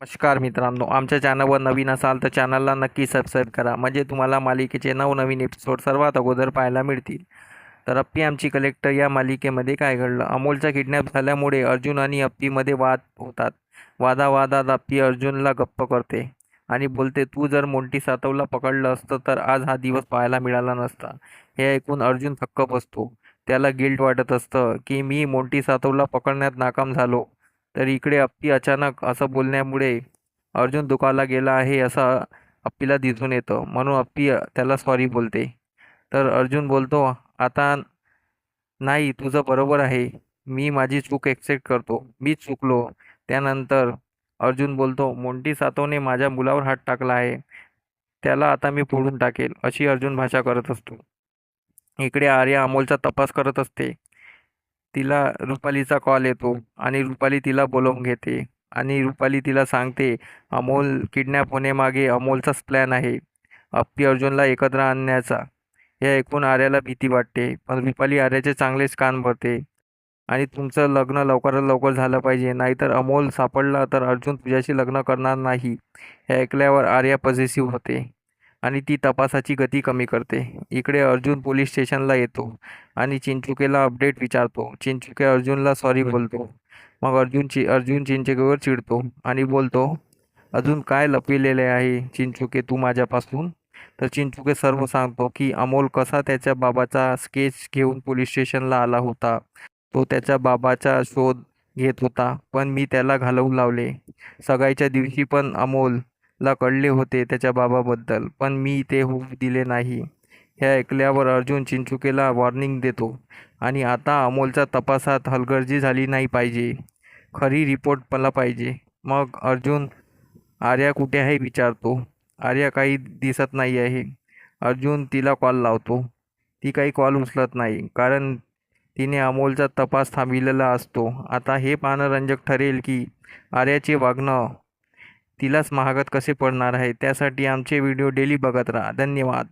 नमस्कार मित्रांनो आमच्या चॅनलवर नवीन असाल तर चॅनलला नक्की सबस्क्राईब करा. म्हणजे तुम्हाला मालिकेचे नवनवीन एपिसोड सर्वात अगोदर पाहायला मिळतील. तर अप्पी आमची कलेक्टर या मालिकेमध्ये काय घडलं? अमोलचा किडनॅप झाल्यामुळे अर्जुन आणि अप्पीमध्ये वाद होतात. वादावादात अप्पी अर्जुनला गप्प करते आणि बोलते तू जर मोंटी सातवला पकडलं असतं तर आज हा दिवस पाहायला मिळाला नसता. हे ऐकून अर्जुन थक्क बसतो. त्याला गिल्ट वाटत असतं की मी मोंटी सातवला पकडण्यात नाकाम झालो. तर इकडे अप्पी अचानक असं बोलण्यामुळे अर्जुन दुखाला गेला आहे असं अप्पीला दिसून येतं. म्हणून अप्पी त्याला सॉरी बोलते. तर अर्जुन बोलतो आता नाही तुझं बरोबर आहे. मी माझी चूक एक्सेप्ट करतो. मी चुकलो. त्यानंतर अर्जुन बोलतो मोंटी सातवने माझ्या मुलावर हात टाकला आहे. त्याला आता मी फोडून टाकेल अशी अर्जुन भाषा करत असतो. इकडे आर्या अमोलचा तपास करत असते. तिला रुपालीचा कॉल येतो आणि रुपाली तिला बोलवून घेते आणि रुपाली तिला सांगते अमोल किडनॅप होण्यामागे अमोलचाच प्लॅन आहे. अप्पी अर्जुनला एकत्र आणण्याचा. हे ऐकून आर्याला भीती वाटते पण रुपाली आर्याचे चांगलेच कान भरते. आणि तुमचं लग्न लवकरात लवकर झालं पाहिजे नाहीतर अमोल सापडला तर अर्जुन तुझ्याशी लग्न करणार नाही. हे ऐकल्यावर आर्या पॉझिटिव्ह होते. आणि ती तपासाची गती कमी करते. इकडे अर्जुन पोलीस स्टेशनला येतो आणि चिंचुकेला अपडेट विचारतो. चिंचुके अर्जुनला सॉरी बोलतो. मग अर्जुन चि अर्जुन चिंचुकेवर चिडतो आणि बोलतो अजून काय लपविलेले आहे चिंचुके तू माझ्यापासून? तर चिंचुके सर्व सांगतो की अमोल कसा त्याच्या बाबाचा स्केच घेऊन पोलीस स्टेशनला आला होता. तो त्याच्या बाबाचा शोध घेत होता पण मी त्याला घालवून लावले. सगाईच्या दिवशी पण ला कळले होते त्याच्या बाबाबद्दल पण मी ते होऊ दिले नाही. हे ऐकल्यावर अर्जुन चिंचुकेला वॉर्निंग देतो. आणि आता अमोलच्या तपासात हलगर्जी झाली नाही पाहिजे. खरी रिपोर्ट मला पाहिजे. मग अर्जुन आर्या कुठे आहे विचारतो. आर्या काही दिसत नाही आहे. अर्जुन तिला कॉल लावतो. ती काही कॉल उचलत नाही कारण तिने अमोलचा तपास थांबविलेला असतो. आता हे पाहणं रंजक ठरेल की आर्याचे वागणं तिलाच महागात कसे पडणार आहे? त्यासाठी आमचे व्हिडिओ डेली बघत राहा. धन्यवाद.